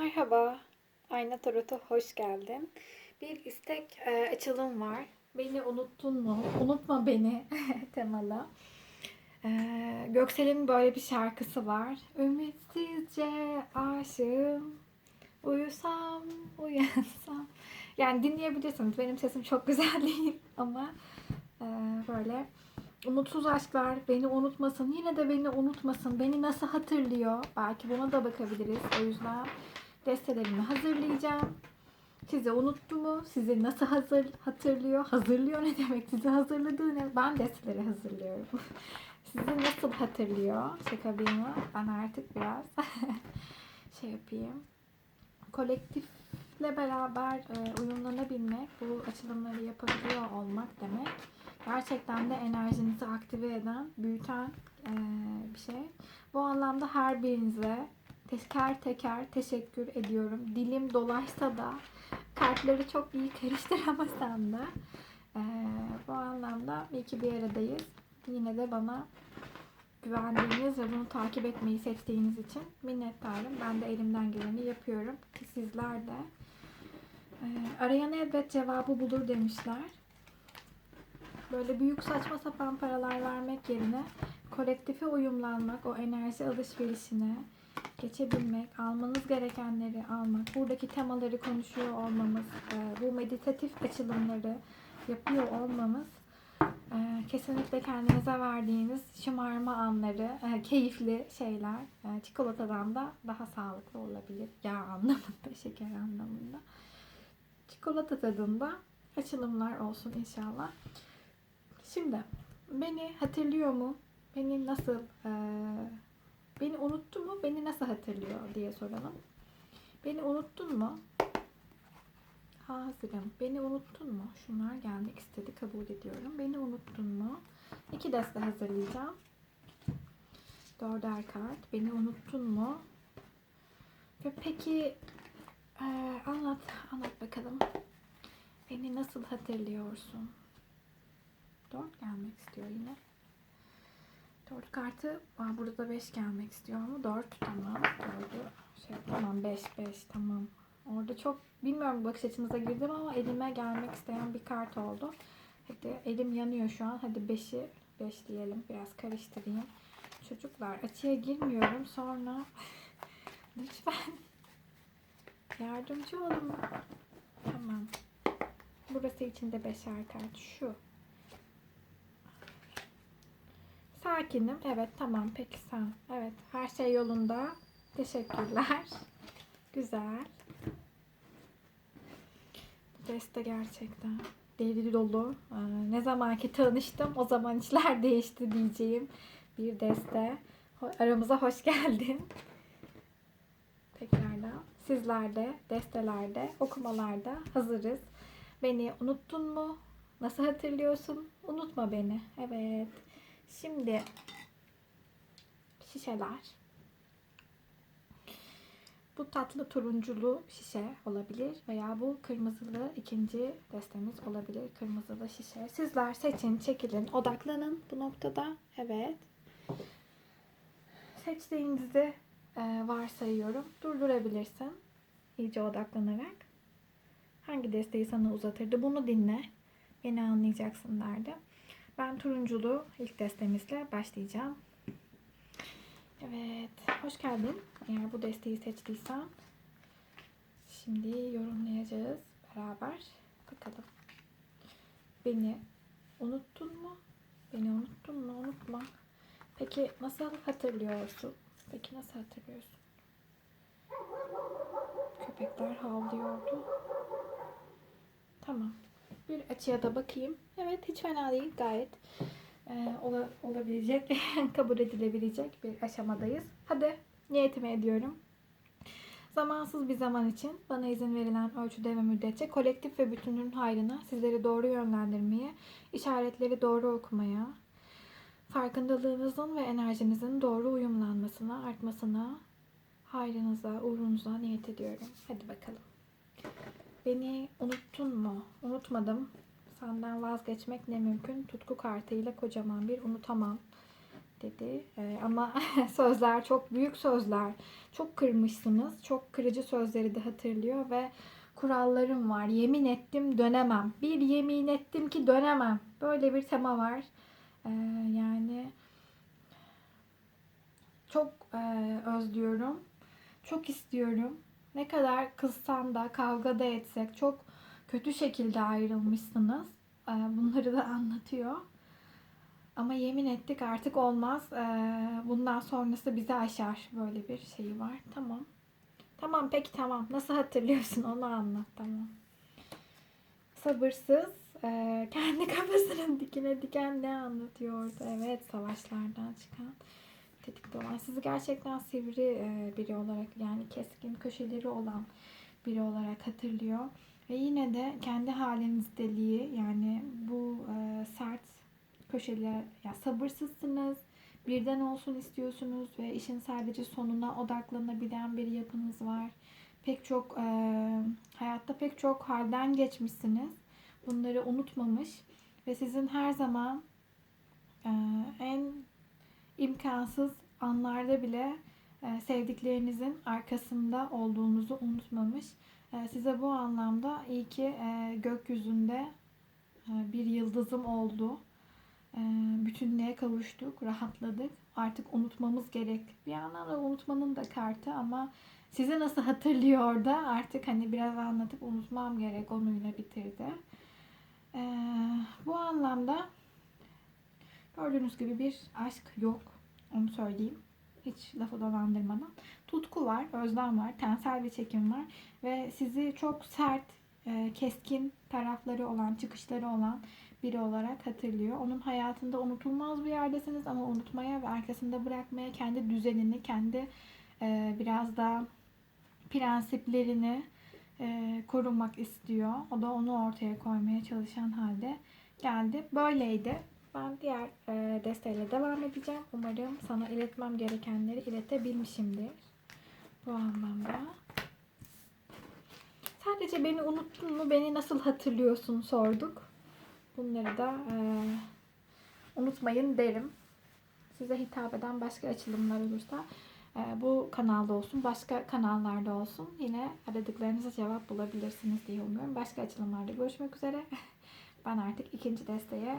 Merhaba, Ayna Tarot'a hoş geldin. Bir istek e, açılım var. Beni unuttun mu? Unutma beni temalı. E, Göksel'in böyle bir şarkısı var. Ümitsizce aşığım, uyusam, uyansam. Yani dinleyebilirsiniz. Benim sesim çok güzel değil ama e, böyle umutsuz aşklar beni unutmasın. Yine de beni unutmasın. Beni nasıl hatırlıyor? Belki buna da bakabiliriz. O yüzden destelerimi hazırlayacağım. Sizi unuttu mu? Sizi nasıl hazır hatırlıyor? Hazırlıyor ne demek? Sizi hazırladığı ne? Ben desteleri hazırlıyorum. Sizi nasıl hatırlıyor? Şaka bir yana. Ben artık biraz şey yapayım. Kolektifle beraber e, uyumlanabilmek, bu açılımları yapabiliyor olmak demek. Gerçekten de enerjinizi aktive eden, büyüten e, bir şey. Bu anlamda her birinize teker teker teşekkür ediyorum. Dilim dolaşsa da kartları çok iyi karıştıramasam da e, bu anlamda iyi ki bir aradayız. Yine de bana güvendiğiniz ve bunu takip etmeyi seçtiğiniz için minnettarım. Ben de elimden geleni yapıyorum ki sizler de. E, arayan elbet cevabı bulur demişler. Böyle büyük saçma sapan paralar vermek yerine kolektife uyumlanmak, o enerji alışverişine geçebilmek, almanız gerekenleri almak, buradaki temaları konuşuyor olmamız, e, bu meditatif açılımları yapıyor olmamız e, kesinlikle kendinize verdiğiniz şımarma anları, e, keyifli şeyler çikolatadan da daha sağlıklı olabilir. Yağ anlamında, şeker anlamında. Çikolata tadında açılımlar olsun inşallah. Şimdi beni hatırlıyor mu? Beni nasıl beni unuttu mu? Beni nasıl hatırlıyor diye soralım. Beni unuttun mu? Hazırım. Beni unuttun mu? Şunlar gelmek istedi. Kabul ediyorum. Beni unuttun mu? İki deste hazırlayacağım. Dörder kart. Beni unuttun mu? Ve peki e, anlat, anlat bakalım. Beni nasıl hatırlıyorsun? Dört gelmek istiyor yine. Kartı, burada da beş gelmek istiyor ama dört tamam. Dördü şey tamam beş beş tamam. Orada çok bilmiyorum bakış açınıza girdim ama elime gelmek isteyen bir kart oldu. Hadi elim yanıyor şu an. Hadi beşi beş diyelim. Biraz karıştırayım. Çocuklar açıya girmiyorum sonra lütfen yardımcı olun. Tamam. Burası için de beşer kart. Şu. Sakinim. Evet tamam peki sen. Evet her şey yolunda. Teşekkürler. Güzel. Bu deste gerçekten deli dolu. Ee, Ne zamanki tanıştım o zaman işler değişti diyeceğim bir deste. Aramıza hoş geldin. Tekrardan sizler de destelerde, okumalarda hazırız. Beni unuttun mu? Nasıl hatırlıyorsun? Unutma beni. Evet. Şimdi şişeler. Bu tatlı turunculu şişe olabilir veya bu kırmızılı ikinci destemiz olabilir. Kırmızılı şişe. Sizler seçin, çekilin, odaklanın bu noktada. Evet. Seçtiğinizi e, varsayıyorum. Durdurabilirsin. İyice odaklanarak. Hangi desteği sana uzatırdı? Bunu dinle. Beni anlayacaksın derdi. Ben turunculu ilk destemizle başlayacağım. Evet, hoş geldin. Eğer bu desteği seçtiysen şimdi yorumlayacağız beraber. Bakalım. Beni unuttun mu? Beni unuttun mu? Unutma. Peki nasıl hatırlıyorsun? Peki nasıl hatırlıyorsun? Köpekler havlıyordu. Tamam. Bir açıya da bakayım. Evet hiç fena değil. Gayet e, ola- olabilecek, kabul edilebilecek bir aşamadayız. Hadi niyetimi ediyorum. Zamansız bir zaman için bana izin verilen ölçüde ve müddetçe kolektif ve bütünün hayrına sizleri doğru yönlendirmeye, işaretleri doğru okumaya, farkındalığınızın ve enerjinizin doğru uyumlanmasına, artmasına, hayrınıza, uğrunuza niyet ediyorum. Hadi bakalım. Beni unuttun mu? Unutmadım. Senden vazgeçmek ne mümkün? Tutku kartıyla kocaman bir unutamam dedi. Ee, ama sözler çok büyük sözler. Çok kırmışsınız. Çok kırıcı sözleri de hatırlıyor ve kurallarım var. Yemin ettim dönemem. Bir yemin ettim ki dönemem. Böyle bir tema var. Ee, yani çok e, özlüyorum. Çok istiyorum. Ne kadar kızsam da kavga da etsek çok kötü şekilde ayrılmışsınız. Ee, bunları da anlatıyor. Ama yemin ettik artık olmaz. Ee, bundan sonrası bizi aşar. Böyle bir şeyi var. Tamam. Tamam peki tamam. Nasıl hatırlıyorsun onu anlat tamam. Sabırsız. ee, kendi kafasının dikine diken ne anlatıyordu? Evet savaşlardan çıkan tetikte olan. Sizi gerçekten sivri biri olarak yani keskin köşeleri olan biri olarak hatırlıyor. Ve yine de kendi halinizdeliği yani bu e, sert köşeler ya sabırsızsınız. Birden olsun istiyorsunuz ve işin sadece sonuna odaklanabilen bir yapınız var. Pek çok e, hayatta pek çok halden geçmişsiniz. Bunları unutmamış ve sizin her zaman e, en imkansız anlarda bile e, sevdiklerinizin arkasında olduğunuzu unutmamış. E, size bu anlamda iyi ki e, gökyüzünde e, bir yıldızım oldu. E, bütünlüğe kavuştuk, rahatladık. Artık unutmamız gerek. Bir yandan da unutmanın da kartı ama sizi nasıl hatırlıyor da artık hani biraz anlatıp unutmam gerek onuyla bitirdi. Bu anlamda gördüğünüz gibi bir aşk yok. Onu söyleyeyim. Hiç lafı dolandırmadan. Tutku var, özlem var, tensel bir çekim var ve sizi çok sert, e, keskin tarafları olan, çıkışları olan biri olarak hatırlıyor. Onun hayatında unutulmaz bir yerdesiniz ama unutmaya ve arkasında bırakmaya kendi düzenini, kendi e, biraz da prensiplerini e, korumak istiyor. O da onu ortaya koymaya çalışan halde geldi. Böyleydi. Ben diğer e, desteğiyle devam edeceğim. Umarım sana iletmem gerekenleri iletebilmişimdir. Bu anlamda. Sadece beni unuttun mu, beni nasıl hatırlıyorsun sorduk. Bunları da e, unutmayın derim. Size hitap eden başka açılımlar olursa e, bu kanalda olsun, başka kanallarda olsun yine aradıklarınıza cevap bulabilirsiniz diye umuyorum. Başka açılımlarda görüşmek üzere. Ben artık ikinci desteğe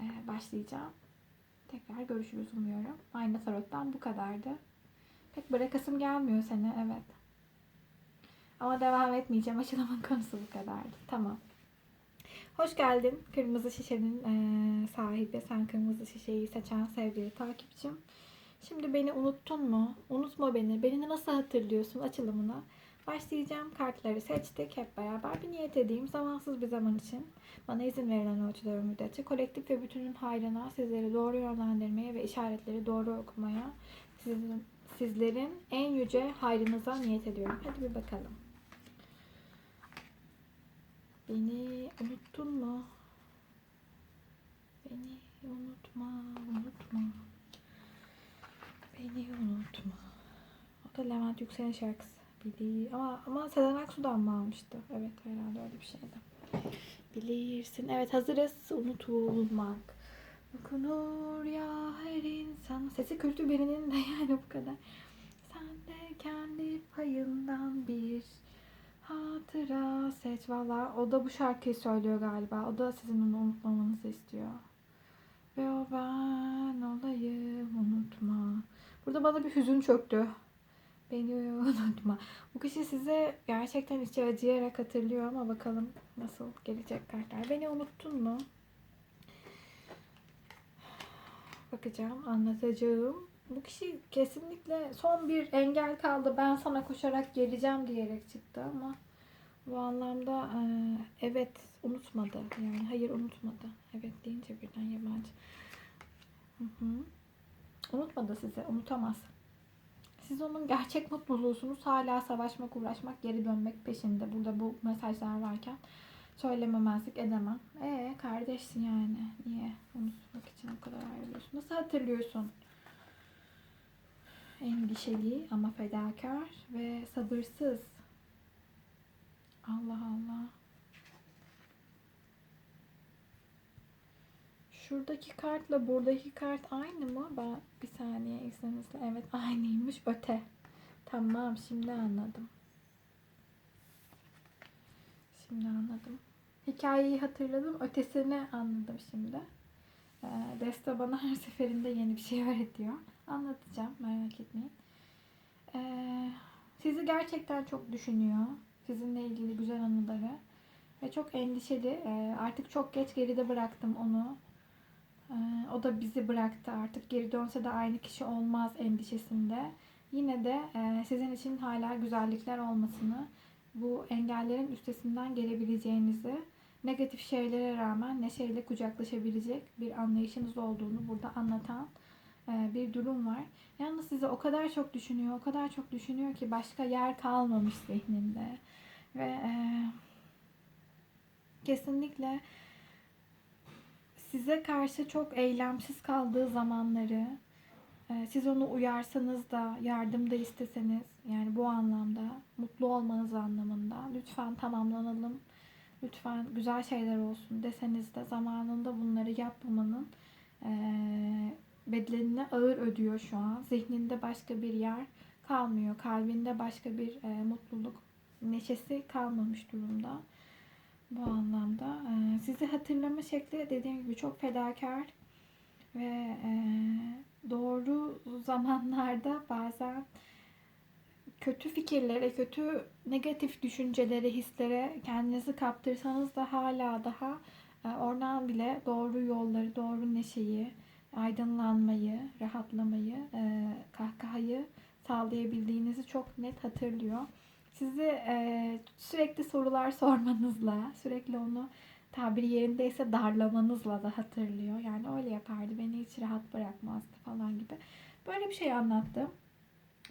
e, başlayacağım. Tekrar görüşürüz umuyorum. Aynı tarottan bu kadardı. Pek bırakasım gelmiyor seni evet. Ama devam etmeyeceğim. Açılımın konusu bu kadardı. Tamam. Hoş geldin. Kırmızı şişenin e, sahibi. Sen kırmızı şişeyi seçen sevgili takipçim. Şimdi beni unuttun mu? Unutma beni. Beni nasıl hatırlıyorsun açılımına? Başlayacağım. Kartları seçtik. Hep beraber bir niyet edeyim. Zamansız bir zaman için bana izin verilen ölçüde ve müddetçe kolektif ve bütünün hayrına sizleri doğru yönlendirmeye ve işaretleri doğru okumaya sizin, sizlerin en yüce hayrınıza niyet ediyorum. Hadi bir bakalım. Beni unuttun mu? Beni unutma, unutma. Beni unutma. O da Levent Yüksel'in şarkısı. Bili ama ama Sezen Aksu'dan mı almıştı? Evet herhalde öyle bir şeydi. Bilirsin. Evet hazırız. Unutulmak. Okunur ya her insan. Sesi kültü birinin de yani bu kadar. Sen de kendi payından bir hatıra seç. Valla o da bu şarkıyı söylüyor galiba. O da sizin onu unutmamanızı istiyor. Ve o ben olayım unutma. Burada bana bir hüzün çöktü. Beni unutma. Bu kişi size gerçekten içi acıyarak hatırlıyor ama bakalım nasıl gelecek kartlar. Beni unuttun mu? Bakacağım, anlatacağım. Bu kişi kesinlikle son bir engel kaldı. Ben sana koşarak geleceğim diyerek çıktı ama bu anlamda e, evet unutmadı. Yani hayır unutmadı. Evet deyince birden yabancı. Hı hı. Unutmadı sizi. Unutamaz. Siz onun gerçek mutluluğusunuz. Hala savaşmak, uğraşmak, geri dönmek peşinde. Burada bu mesajlar varken söylememezlik edemem. Ee kardeşsin yani. Niye unutmak için o kadar ayrılıyorsun? Nasıl hatırlıyorsun? Endişeli ama fedakar ve sabırsız. Allah Allah. Şuradaki kartla buradaki kart aynı mı? Ben bir saniye izninizle. Evet aynıymış. Öte. Tamam şimdi anladım. Şimdi anladım. Hikayeyi hatırladım. Ötesini anladım şimdi. Ee, Desta bana her seferinde yeni bir şey öğretiyor. Anlatacağım merak etmeyin. Ee, sizi gerçekten çok düşünüyor. Sizinle ilgili güzel anıları. Ve çok endişeli. Ee, artık çok geç geride bıraktım onu. O da bizi bıraktı artık. Geri dönse de aynı kişi olmaz endişesinde. Yine de e, sizin için hala güzellikler olmasını, bu engellerin üstesinden gelebileceğinizi, negatif şeylere rağmen neşeyle kucaklaşabilecek bir anlayışınız olduğunu burada anlatan e, bir durum var. Yalnız sizi o kadar çok düşünüyor, o kadar çok düşünüyor ki başka yer kalmamış zihninde. Ve e, kesinlikle size karşı çok eylemsiz kaldığı zamanları, e, siz onu uyarsanız da, yardım da isteseniz, yani bu anlamda, mutlu olmanız anlamında, lütfen tamamlanalım, lütfen güzel şeyler olsun deseniz de zamanında bunları yapmamanın e, bedelini ağır ödüyor şu an. Zihninde başka bir yer kalmıyor. Kalbinde başka bir e, mutluluk, neşesi kalmamış durumda. Bu anlamda. E, sizi hatırlama şekli dediğim gibi çok fedakar ve e, doğru zamanlarda bazen kötü fikirlere, kötü negatif düşüncelere, hislere kendinizi kaptırsanız da hala daha e, oradan bile doğru yolları, doğru neşeyi, aydınlanmayı, rahatlamayı, e, kahkahayı sağlayabildiğinizi çok net hatırlıyor. Sizi e, sürekli sorular sormanızla, sürekli onu tabiri yerindeyse darlamanızla da hatırlıyor. Yani öyle yapardı, beni hiç rahat bırakmazdı falan gibi. Böyle bir şey anlattı.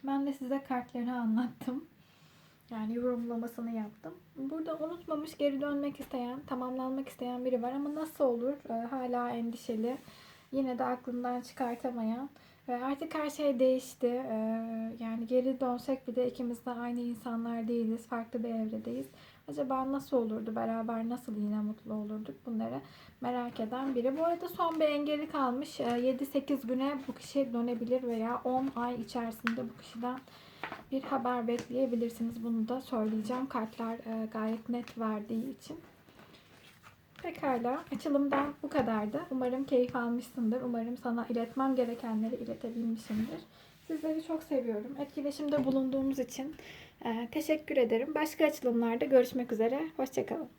Ben de size kartları anlattım. Yani yorumlamasını yaptım. Burada unutmamış, geri dönmek isteyen, tamamlanmak isteyen biri var ama nasıl olur? Ee, hala endişeli. Yine de aklından çıkartamayan. Ve artık her şey değişti. Ee, yani geri dönsek bir de ikimiz de aynı insanlar değiliz. Farklı bir evredeyiz. Acaba nasıl olurdu? Beraber nasıl yine mutlu olurduk? Bunları merak eden biri. Bu arada son bir engeli kalmış. Ee, 7-8 güne bu kişi dönebilir veya 10 ay içerisinde bu kişiden bir haber bekleyebilirsiniz. Bunu da söyleyeceğim. Kartlar e, gayet net verdiği için. Pekala. Açılımdan bu kadardı. Umarım keyif almışsındır. Umarım sana iletmem gerekenleri iletebilmişimdir. Sizleri çok seviyorum. Etkileşimde bulunduğumuz için teşekkür ederim. Başka açılımlarda görüşmek üzere. Hoşçakalın.